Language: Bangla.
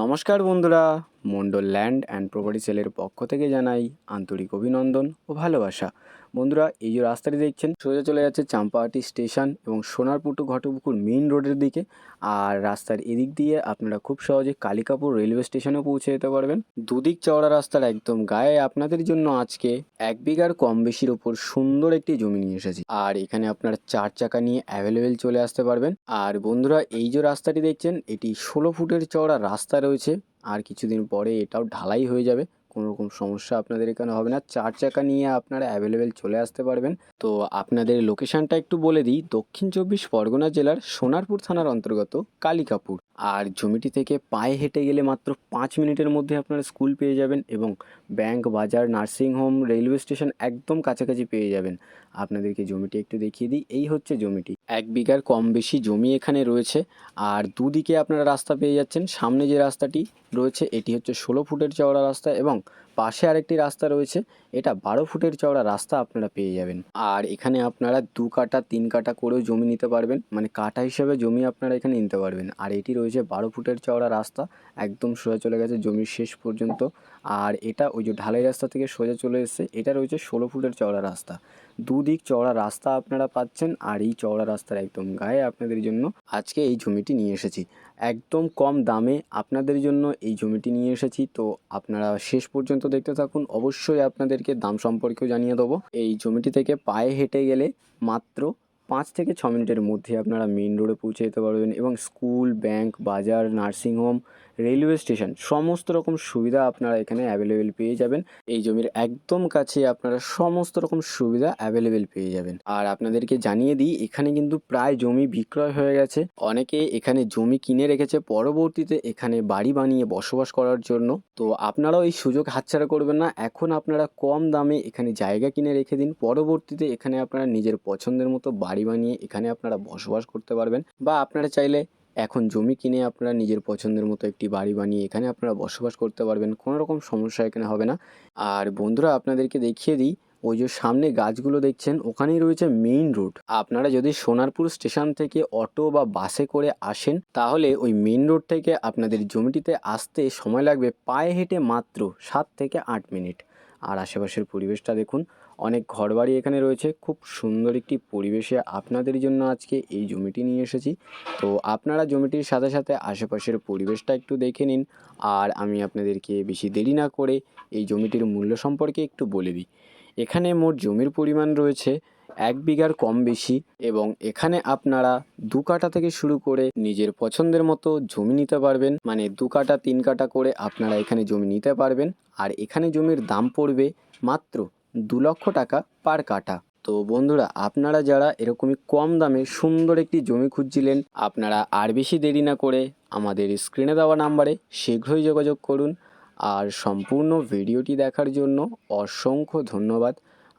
নমস্কার বন্ধুরা। মন্ডল ল্যান্ড অ্যান্ড প্রপার্টি সেলের পক্ষ থেকে জানাই আন্তরিক অভিনন্দন ও ভালোবাসা। বন্ধুরা, এই যে রাস্তাটি দেখছেন, সোজা চলে যাচ্ছে চাম্পাহাটি স্টেশন এবং সোনারপুটু ঘটপুকুর মেইন রোডের দিকে। আর রাস্তার এদিক দিয়ে আপনারা খুব সহজে কালিকাপুর রেলওয়ে স্টেশনে পৌঁছে যেতে পারবেন। দুদিক চওড়া রাস্তার একদম গায়ে আপনাদের জন্য আজকে এক বিঘার কম বেশির ওপর সুন্দর একটি জমি নিয়ে এসেছি। আর এখানে আপনারা চার চাকা নিয়ে অ্যাভেলেবেল চলে আসতে পারবেন। আর বন্ধুরা, এই যে রাস্তাটি দেখছেন, এটি ষোলো ফুটের চওড়া রাস্তা রয়েছে। আর কিছুদিন পরে এটাও ঢালাই হয়ে যাবে। কোনো রকম সমস্যা আপনাদের এখানে হবে না। চার চাকা নিয়ে আপনারা অ্যাভেলেবেল চলে আসতে পারবেন। তো আপনাদের লোকেশানটা একটু বলে দিই। দক্ষিণ চব্বিশ পরগনা জেলার সোনারপুর থানার অন্তর্গত কালিকাপুর। আর জমিটি থেকে পায়ে হেঁটে গেলে মাত্র পাঁচ মিনিটের মধ্যে আপনারা স্কুল পেয়ে যাবেন এবং ব্যাংক বাজার নার্সিংহোম রেলওয়ে স্টেশন একদম কাছাকাছি পেয়ে যাবেন। আপনাদেরকে জমিটি একটু দেখিয়ে দিই। এই হচ্ছে জমিটি। এক বিঘার কম বেশি জমি এখানে রয়েছে। আর দুদিকে আপনারা রাস্তা পেয়ে যাচ্ছেন। সামনে যে রাস্তাটি রয়েছে, এটি হচ্ছে ষোলো ফুটের চওড়া রাস্তা এবং পাশে আরেকটি রাস্তা রয়েছে। এটা বারো ফুটের চওড়া রাস্তা আপনারা পেয়ে যাবেন। আর এখানে আপনারা দু কাটা, তিন কাটা করেও জমি নিতে পারবেন। মানে কাটা হিসেবে জমি আপনারা এখানে নিতে পারবেন। আর এটি রয়েছে বারো ফুটের চওড়া রাস্তা। একদম সোজা চলে গেছে জমির শেষ পর্যন্ত। আর এটা ওই যে ঢালাই রাস্তা থেকে সোজা চলে এসেছে। এটা রয়েছে ষোলো ফুটের চওড়া রাস্তা। দুদিক চওড়া রাস্তা আপনারা পাচ্ছেন। আর এই চওড়া রাস্তার একদম গায়ে আপনাদের জন্য আজকে এই জমিটি নিয়ে এসেছি। একদম কম দামে আপনাদের জন্য এই জমিটি নিয়ে এসেছি। তো আপনারা শেষ পর্যন্ত দেখতে থাকুন। অবশ্যই আপনাদেরকে দাম সম্পর্কেও জানিয়ে দেবো। এই জমিটি থেকে পায়ে হেঁটে গেলে মাত্র পাঁচ থেকে ছ মিনিটের মধ্যে আপনারা মেন রোডে পৌঁছে যেতে পারবেন এবং স্কুল, ব্যাংক, বাজার নার্সিংহোম রেলওয়ে স্টেশন। সমস্ত রকম সুবিধা আপনারা এখানে অ্যাভেলেবেল পেয়ে যাবেন। এই জমির একদম কাছে আপনারা সমস্ত রকম সুবিধা অ্যাভেলেবেল পেয়ে যাবেন। আর আপনাদেরকে জানিয়ে দিই, এখানে কিন্তু প্রায় জমি বিক্রয় হয়ে গেছে। অনেকে এখানে জমি কিনে রেখেছে, পরবর্তীতে এখানে বাড়ি বানিয়ে বসবাস করার জন্য। তো আপনারাও এই সুযোগ হাতছাড়া করবেন না। এখন আপনারা কম দামে এখানে জায়গা কিনে রেখে দিন। পরবর্তীতে এখানে আপনারা নিজের পছন্দের মতো বাড়ি বানিয়ে এখানে আপনারা বসবাস করতে পারবেন। বা আপনারা চাইলে এখন জমি কিনে আপনারা নিজের পছন্দের মতো একটি বাড়ি বানিয়ে এখানে আপনারা বসবাস করতে পারবেন, কোনো রকম সমস্যা এখানে হবে না। আর বন্ধুরা, আপনাদেরকে দেখিয়ে দিই, ওই যে সামনে গাছগুলো দেখছেন, ওখানেই রয়েছে মেইন রোড আপনারা যদি সোনারপুর স্টেশন থেকে অটো বা বাসে করে আসেন, তাহলে ওই মেইন রোড থেকে আপনাদের জমিটিতে আসতে সময় লাগবে পায়ে হেঁটে মাত্র সাত থেকে আট মিনিট। আর আশেপাশের পরিবেশটা দেখুন, অনেক ঘরবাড়ি এখানে রয়েছে। খুব সুন্দর একটি পরিবেশে আপনাদের জন্য আজকে এই জমিটি নিয়ে এসেছি। তো আপনারা জমিটির সাথে সাথে আশেপাশের পরিবেশটা একটু দেখে নিন। আর আমি আপনাদেরকে বেশি দেরি না করে এই জমিটির মূল্য সম্পর্কে একটু বলে দিই। এখানে মোট জমির পরিমাণ রয়েছে এক বিঘার কম বেশি এবং এখানে আপনারা দু কাটা থেকে শুরু করে নিজের পছন্দের মতো জমি নিতে পারবেন। মানে দু কাটা তিন কাটা করে আপনারা এখানে জমি নিতে পারবেন। আর এখানে জমির দাম পড়বে মাত্র দু লক্ষ টাকা পার কাটা তো বন্ধুরা, আপনারা যারা এরকমই কম দামে সুন্দর একটি জমি খুঁজছিলেন, আপনারা আর বেশি দেরি না করে আমাদের স্ক্রিনে দেওয়া নাম্বারে শীঘ্রই যোগাযোগ করুন। আর সম্পূর্ণ ভিডিওটি দেখার জন্য অসংখ্য ধন্যবাদ।